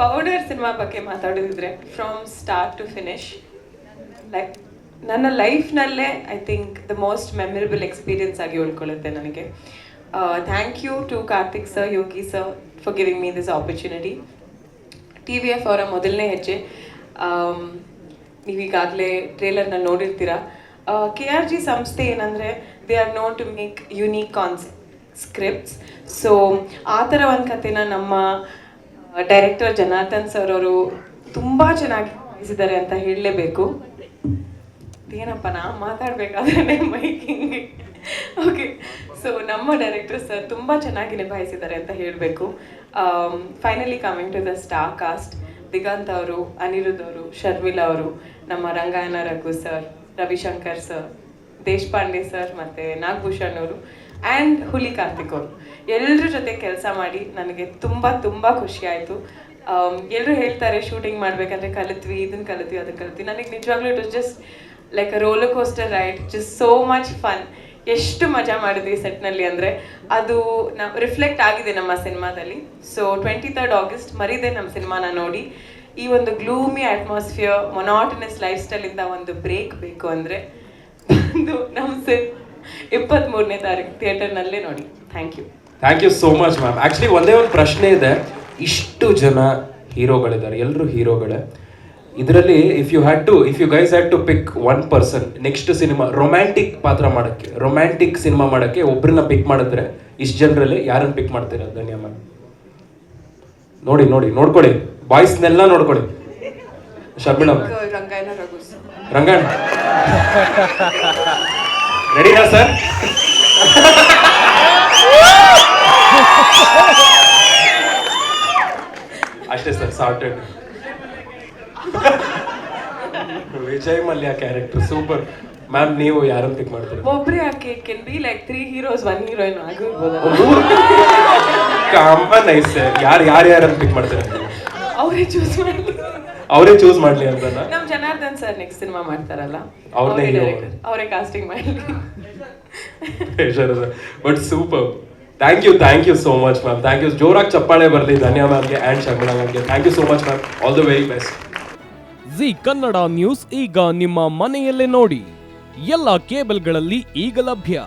Powder cinema ಬಗ್ಗೆ ಮಾತಾಡೋದಿದ್ರೆ from start to finish like ನನ್ನ ಲೈಫ್ನಲ್ಲೇ I think the most memorable experience ಆಗಿ ಉಳ್ಕೊಳ್ಳುತ್ತೆ ನನಗೆ. Thank you to Karthik sir Yogi sir for giving me this opportunity T V F ಅವರ ಮೊದಲನೇ ಹೆಜ್ಜೆ. ನೀವೀಗಾಗಲೇ ಟ್ರೇಲರ್ನ ನೋಡಿರ್ತೀರ? K R G ಸಂಸ್ಥೆ ಏನಂದರೆ they are known to make unique concept scripts so ಆ ಥರ ಒಂದು ಕಥೆನ ನಮ್ಮ ಡೈರೆಕ್ಟರ್ ಜನಾರ್ದನ್ ಸರ್ ಅವರು ತುಂಬಾ ಚೆನ್ನಾಗಿ ನಿಭಾಯಿಸಿದ್ದಾರೆ ಅಂತ ಹೇಳಲೇಬೇಕು. ಏನಪ್ಪ, ನಾ ಮಾತಾಡಬೇಕಾದ್ರೆ ಮೈಕಿಂಗ್ ಓಕೆ ಸೊ ನಮ್ಮ ಡೈರೆಕ್ಟರ್ ಸರ್ ತುಂಬ ಚೆನ್ನಾಗಿ ನಿಭಾಯಿಸಿದ್ದಾರೆ ಅಂತ ಹೇಳಬೇಕು. Finally coming to the star cast Diganth ಅವರು, ಅನಿರುದ್ಧ ಅವರು ಶರ್ಮಿಲಾ ಅವರು, ನಮ್ಮ Rangayana Raghu sir Ravishankar sir Deshpande sir ಮತ್ತು ನಾಗಭೂಷಣ್ ಅವರು. ಆ್ಯಂಡ್ ಹುಲಿ ಕಾರ್ತಿಕ್ ಅವರು. ಎಲ್ಲರ ಜೊತೆ ಕೆಲಸ ಮಾಡಿ ನನಗೆ ತುಂಬ ತುಂಬ ಖುಷಿಯಾಯಿತು ಆಯಿತು. ಎಲ್ಲರೂ ಹೇಳ್ತಾರೆ ಶೂಟಿಂಗ್ ಮಾಡಬೇಕಂದ್ರೆ ಕಲಿತ್ವಿ ಇದನ್ನು ಕಲಿತ್ವಿ ಅದನ್ನು ಕಲಿತ್ವಿ. ನನಗೆ ನಿಜವಾಗ್ಲೂ it was just like roller coaster ride just so much fun ಎಷ್ಟು ಮಜಾ ಮಾಡಿದ್ವಿ ಸೆಟ್ನಲ್ಲಿ ಅಂದರೆ ಅದು ನಾವು ರಿಫ್ಲೆಕ್ಟ್ ಆಗಿದೆ ನಮ್ಮ ಸಿನಿಮಾದಲ್ಲಿ. ಸೊ ಟ್ವೆಂಟಿ ತರ್ಡ್ ಆಗಸ್ಟ್ ಮರಿದೆ ನಮ್ಮ ಸಿನಿಮಾನ ನೋಡಿ. ಈ ಒಂದು ಗ್ಲೂಮಿ ಅಟ್ಮಾಸ್ಫಿಯರ್ ಮೊನಾಟನಸ್ ಲೈಫ್ ಸ್ಟೈಲಿಂದ ಒಂದು ಬ್ರೇಕ್ ಬೇಕು ಅಂದರೆ ನಮ್ಮ ಸಿನ್ ಇಪ್ಪತ್ತ್ಮೂರನೇ ತಾರೀಕು ಥಿಯೇಟರ್ನಲ್ಲೇ ನೋಡಿ. Thank you thank you so much ma'am actually ಒಂದೇ ಒಂದು ಪ್ರಶ್ನೆ ಇದೆ. ಇಷ್ಟು ಜನ ಹೀರೋಗಳಿದ್ದಾರೆ ಎಲ್ಲರೂ ಹೀರೋಗಳೇ. ಇದರಲ್ಲಿ if you had to if you guys had to pick one person next cinema romantic ಪಾತ್ರ ಮಾಡೋಕ್ಕೆ ರೊಮ್ಯಾಂಟಿಕ್ ಸಿನಿಮಾ ಮಾಡೋಕ್ಕೆ ಒಬ್ಬರನ್ನ ಪಿಕ್ ಮಾಡಿದ್ರೆ ಇಷ್ಟು ಜನರಲ್ಲಿ ಯಾರನ್ನು ಪಿಕ್ ಮಾಡ್ತೀರಾ ಧನ್ಯ ಮ್ಯಾಮ್ ನೋಡಿ ನೋಡಿ ನೋಡ್ಕೊಳ್ಳಿ. ಬಾಯ್ಸ್ನೆಲ್ಲ ನೋಡ್ಕೊಳ್ಳಿ. ಶರ್ಮಿಣ. ರಂಗಾಯಣ. ರೆಡಿನಾ ಸರ್ ಅಷ್ಟೇ sir sorted Vijay Mallya character super ma'am ನೀವು ಯಾರನ್ನ ಪಿಕ್ ಮಾಡ್ತೀರಾ? ಒಬ್ಬರೇ ಯಾಕೆ? Can be like three heroes one heroine ಆಗಿರ್ಬೋದು ಕಾಮನ್ ಐಸ್ ಸರ್ ಯಾರು ಯಾರು ಯಾರನ್ನ ಪಿಕ್ ಮಾಡ್ತಾರೆ? ಅವರೇ ಚೂಸ್ ಮಾಡಿ ಅವರೇ ಚೂಸ್ ಮಾಡ್ಲಿ ಅಂತ ನಮ್ ಜನಾರ್ದನ್ ಸರ್ ನೆಕ್ಸ್ಟ್ ಸಿನಿಮಾ ಮಾಡ್ತಾರಲ್ಲ ಅವ್ರ್ನೇ hero. ಅವರೇ ಕಾಸ್ಟಿಂಗ್ ಮಾಡಿ. But super thank you thank you so much ma'am thank you ಜೋರಾಗಿ ಚಪ್ಪಾಳೆ ಬರಲಿ ಧನ್ಯ ಮ್ಯಾಮ್ಗೆ and Sharmila ಮ್ಯಾಮ್ಗೆ thank you so much ma'am all the very best Zee Kannada news ಈಗ ನಿಮ್ಮ ಮನೆಯಲ್ಲೇ ನೋಡಿ. ಎಲ್ಲ ಕೇಬಲ್ಗಳಲ್ಲಿ ಈಗ ಲಭ್ಯ.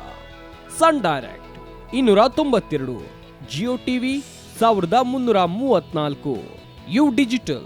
ಸನ್ ಡೈರೆಕ್ಟ್ ಇನ್ನೂರ ತೊಂಬತ್ತೆರಡು ಜಿಯೋ ಟಿವಿ ಸಾವಿರದ ಮುನ್ನೂರ ಮೂವತ್ನಾಲ್ಕು ಯು ಡಿಜಿಟಲ್.